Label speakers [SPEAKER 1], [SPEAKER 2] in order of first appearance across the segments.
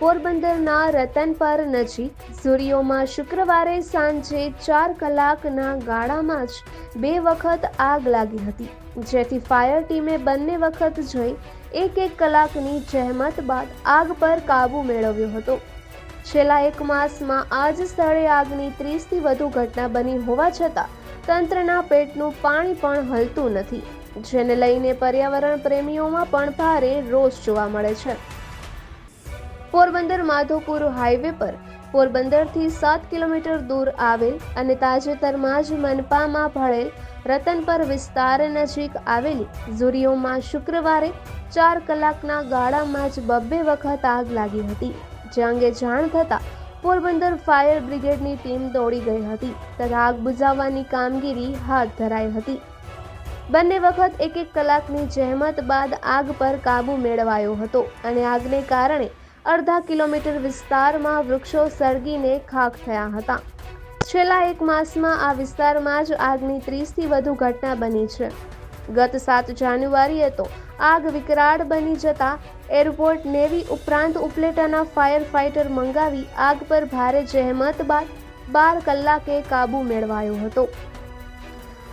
[SPEAKER 1] પોરબંદરના રતનપર નજીક ઝુરીઓમાં શુક્રવારે સાંજે ચાર કલાકના ગાળામાં જ બે વખત આગ લાગી હતી, જેથી ફાયર ટીમે બંને વખત જઈ એક એક કલાકની જહેમત બાદ આગ પર કાબૂ મેળવ્યો હતો. છેલ્લા એક માસમાં આ જ સ્થળે આગની ત્રીસથી વધુ ઘટના બની હોવા છતાં તંત્રના પેટનું પાણી પણ હલતું નથી, જેને લઈને પર્યાવરણ પ્રેમીઓમાં પણ ભારે રોષ જોવા મળે છે. પોરબંદર માધોપુર હાઈવે પર પોરબંદરથી સાત કિલોમીટર દૂર આવેલ અને તાજેતરમાં જ મનપામાં ભળેલ રતનપર વિસ્તાર નજીક આવેલી ઝુરીઓમાં શુક્રવારે ચાર કલાકના ગાળામાં જ બબ્બે વખત આગ લાગી હતી, જે અંગે જાણ થતાં પોરબંદર ફાયર બ્રિગેડની ટીમ દોડી ગઈ હતી તથા આગ બુઝાવવાની કામગીરી હાથ ધરાઈ હતી. બંને વખત એક એક કલાકની જહેમત બાદ આગ પર કાબૂ મેળવાયો હતો અને આગને કારણે અડધા કિલોમીટર વિસ્તારમાં વૃક્ષો સળગીને ખાખ થયા હતા. છેલ્લા એક માસમાં આ વિસ્તારમાં જ આગની ત્રીસથી વધુ ઘટના બની છે. ગત સાત જાન્યુઆરીએ તો આગ વિકરાળ બની જતા એરપોર્ટ નેવી ઉપરાંત ઉપલેટાના ફાયર ફાઇટર મંગાવી આગ પર ભારે જહેમત બાદ બાર કલાકે કાબૂ મેળવાયો હતો.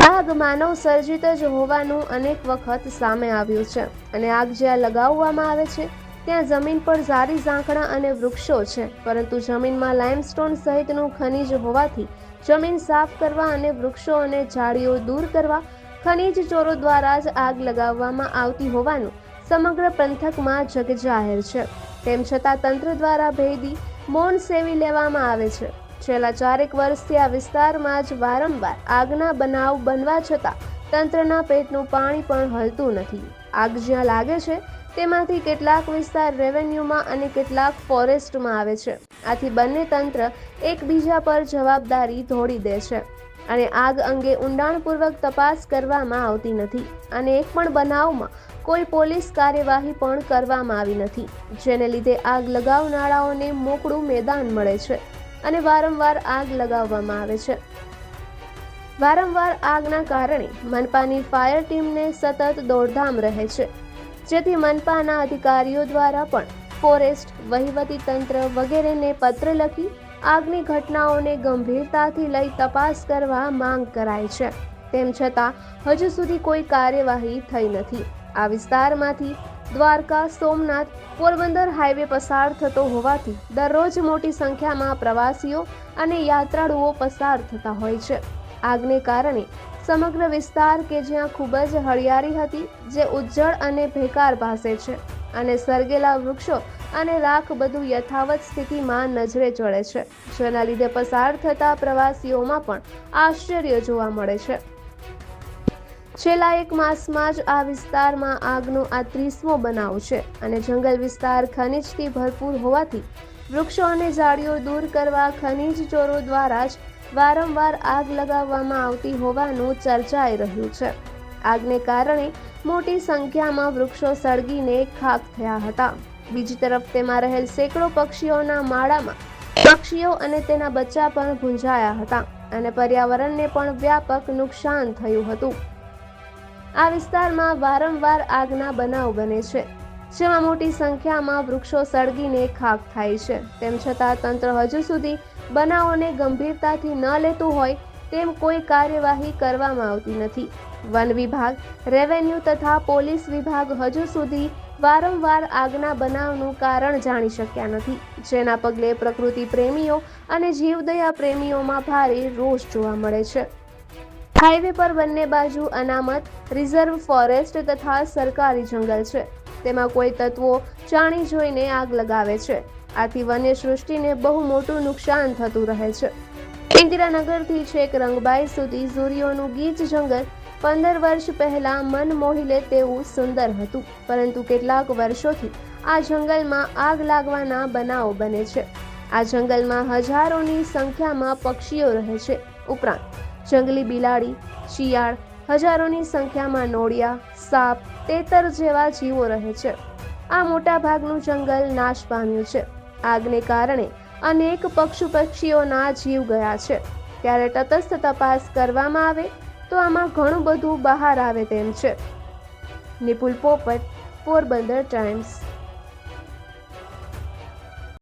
[SPEAKER 1] આગ માનવ સર્જિત જ હોવાનું અનેક વખત સામે આવ્યું છે અને આગ જ્યાં લગાવવામાં આવે છે ત્યાં જમીન પર ઝારી ઝાંખડા અને વૃક્ષો છે, પરંતુ જમીનમાં લાઇમસ્ટોન સહિતનું ખનિજ હોવાથી જમીન સાફ કરવા અને વૃક્ષો અને ઝાડીઓ દૂર કરવા ખનિજ ચોરો દ્વારા જ આગ લગાવવામાં આવતી હોવાનું સમગ્ર પંથકમાં જગજાહેર છે. તેમ છતાં તંત્ર દ્વારા ભેદી મૌન સેવી લેવામાં આવે છે. છેલ્લા ચારેક વર્ષથી આ વિસ્તારમાં જ વારંવાર આગના બનાવ બનવા છતાં તંત્રના પેટનું પાણી પણ હલતું નથી. આગ જ્યાં લાગે છે તેમાંથી કેટલાક વિસ્તાર રેવન્યુમાં અને કેટલાક ફોરેસ્ટમાં આવે છે. આથી બંને તંત્ર એકબીજા પર જવાબદારી ઢોળી દે છે અને આગ અંગે ઊંડાણપૂર્વક તપાસ કરવામાં આવતી નથી અને એક પણ બનાવમાં કોઈ પોલીસ કાર્યવાહી પણ કરવામાં આવી નથી, જેને લીધે આગ લગાવનારાઓને મોકળું મેદાન મળે છે અને વારંવાર આગ લગાવવામાં આવે છે. વારંવાર આગના કારણે મનપાની ફાયર ટીમને સતત દોડધામ રહે છે જેથી મનપાના અધિકારીઓ દ્વારા પણ ફોરેસ્ટ વહીવટી તંત્ર વગેરેને પત્ર લખી આગની ઘટનાઓને ગંભીરતાથી લઈ તપાસ કરવા માંગ કરાય છે. તેમ છતાં, હજુ સુધી કોઈ કાર્યવાહી થઈ નથી. આ વિસ્તારમાંથી દ્વારકા, સોમનાથ, પોરબંદર હાઈવે પસાર થતો હોવાથી દરરોજ મોટી સંખ્યામાં પ્રવાસીઓ અને યાત્રાળુઓ પસાર થતા હોય છે. આગને કારણે સમગ્ર વિસ્તાર કે જ્યાં ખૂબ જ હળિયાળી હતી, જે ઉજ્જળ અને ભેકાર ભાસે છે અને સરગેલા વૃક્ષો અને રાખ બધું યથાવત સ્થિતિમાં નજરે ચડે છે. જેના લીધે પસાર થતા પ્રવાસીઓમાં પણ આશ્ચર્ય જોવા મળે છે. છેલ્લા એક માસમાં જ આ વિસ્તારમાં આગનો આ ત્રીસમો બનાવ છે અને જંગલ વિસ્તાર ખનિજથી ભરપૂર હોવાથી વૃક્ષો અને ઝાડીઓ દૂર કરવા ખનિજ ચોરો દ્વારા જ વારંવાર આગ લગાવવામાં આવતી હોવાનું ચર્ચાઈ રહ્યું છે. આગને કારણે મોટી સંખ્યામાં વૃક્ષો સળગીને ખાક થયા હતા. બીજી તરફ તેમાં રહેલ સેંકડો પક્ષીઓના માળામાં પક્ષીઓ અને તેના બચ્ચા પણ ભૂંજાયા હતા અને પર્યાવરણને પણ વ્યાપક નુકસાન થયું હતું. આ વિસ્તારમાં વારંવાર આગના બનાવ બને છે, જેમાં મોટી સંખ્યામાં વૃક્ષો સળગીને ખાક થાય છે. તેમ છતાં તંત્ર હજુ સુધી બનાવોને ગંભીરતાથી ન લેતું હોય તેમ કોઈ કાર્યવાહી કરવામાં આવતી નથી. વન વિભાગ, રેવન્યુ તથા પોલીસ વિભાગ હજુ સુધી વારંવાર આગના બનાવનું કારણ જાણી શક્યા નથી. જેના પગલે પ્રકૃતિ પ્રેમીઓ અને જીવદયા પ્રેમીઓમાં ભારે રોષ જોવા મળે છે. હાઈવે પર બંને બાજુ અનામત, રિઝર્વ ફોરેસ્ટ તથા સરકારી જંગલ છે. તેમાં કોઈ તત્વો જાણી જોઈને આગ લગાવે છે. આથી વન્ય સૃષ્ટિને બહુ મોટું નુકસાન થતું રહે છે. ઇન્દિરાનગરથી છેક રંગબાઈ સુધી ઝુરીઓનું ગીચ જંગલ પંદર વર્ષ પહેલા મન મોહી લે તેવું સુંદર હતું, પરંતુ કેટલાક વર્ષોથી આ જંગલમાં આગ લાગવાના બનાવો બને છે. આ જંગલમાં હજારોની સંખ્યામાં પક્ષીઓ રહે છે. ઉપરાંત જંગલી બિલાડી, શિયાળ, હજારોની સંખ્યામાં નોળિયા, સાપ, તેતર જેવા જીવો રહે છે. આ મોટા ભાગનું જંગલ નાશ પામ્યું છે. આગને કારણે અનેક પક્ષુ પક્ષીઓના જીવ ગયા છે. ત્યારે તટસ્થ તપાસ કરવામાં આવે તો આમાં ઘણું બધું બહાર આવે તેમ છે. નિપુલ પોપટ, પોરબંદર ટાઈમ્સ.